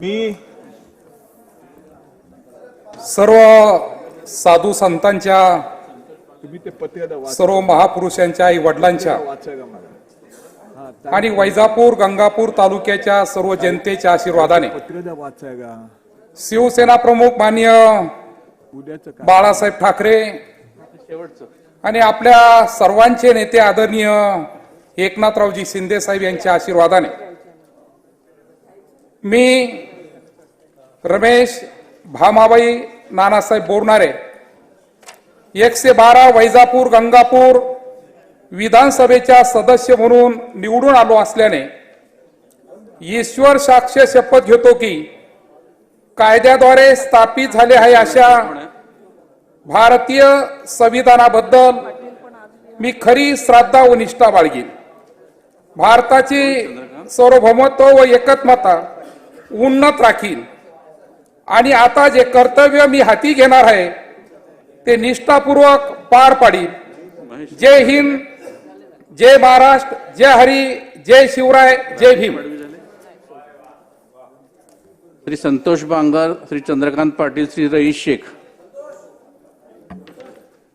मी सर्व साधू संतांच्या सर्व महापुरुषांच्या आई वडिलांच्या आणि वैजापूर गंगापूर तालुक्याच्या सर्व जनतेच्या आशीर्वादाने. शिवसेना प्रमुख मान्य बाळासाहेब ठाकरे आणि आपल्या सर्वांचे नेते आदरणीय एकनाथरावजी शिंदे साहेब यांच्या आशीर्वादाने. मी रमेश भामाबाई नानासाहेब बोरणारे एकशे बारा वैजापूर गंगापूर विधानसभेच्या सदस्य म्हणून निवडून आलो असल्याने ईश्वर साक्ष शपथ घेतो की कायद्याद्वारे स्थापित झाले आहे अशा भारतीय संविधानाबद्दल मी खरी श्रद्धा व निष्ठा बाळगीन. भारताची सार्वभौमत्व व एकत्मता उन्नत राखील आणि आता जे कर्तव्य मी हाती घेणार आहे ते निष्ठापूर्वक पार पाडीन. जय हिंद जय महाराष्ट्र जय हरी जय शिवराय जय भीम. श्री संतोष बांगर श्री चंद्रकांत पाटील श्री रईस शेख.